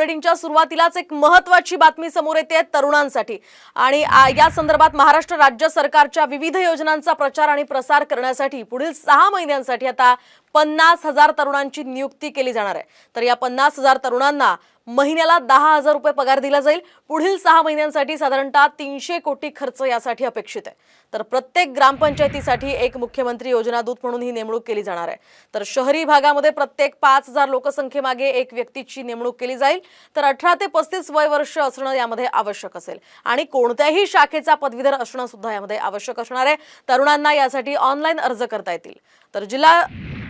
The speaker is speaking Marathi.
बुलेटिनच्या सुरुवातीलाच एक महत्वाची बातमी समोर येते तरुणांसाठी. आणि या संदर्भात महाराष्ट्र राज्य सरकारच्या विविध योजनांचा प्रचार आणि प्रसार करण्यासाठी पुढील सहा महिन्यांसाठी आता पन्नास हजार तरुणांची नियुक्ती केली जाणार आहे. तर या पन्नास हजार तरुणांना महिन्याला दहा हजार रुपये पगार दिला जाईल. पुढील सहा महिन्यांसाठी साधारणतः तीनशे कोटी खर्च यासाठी अपेक्षित आहे. तर प्रत्येक ग्रामपंचायतीसाठी एक मुख्यमंत्री योजना दूत म्हणून ही नेमणूक केली जाणार आहे. तर शहरी भागामध्ये प्रत्येक पाच हजार लोकसंख्येमागे एक व्यक्तीची नेमणूक केली जाईल. तर अठरा ते पस्तीस वय वर्ष असणं यामध्ये आवश्यक असेल. आणि कोणत्याही शाखेचा पदवीधर असणं सुद्धा यामध्ये आवश्यक असणार आहे. तरुणांना यासाठी ऑनलाईन अर्ज करता येतील. तर जिल्हा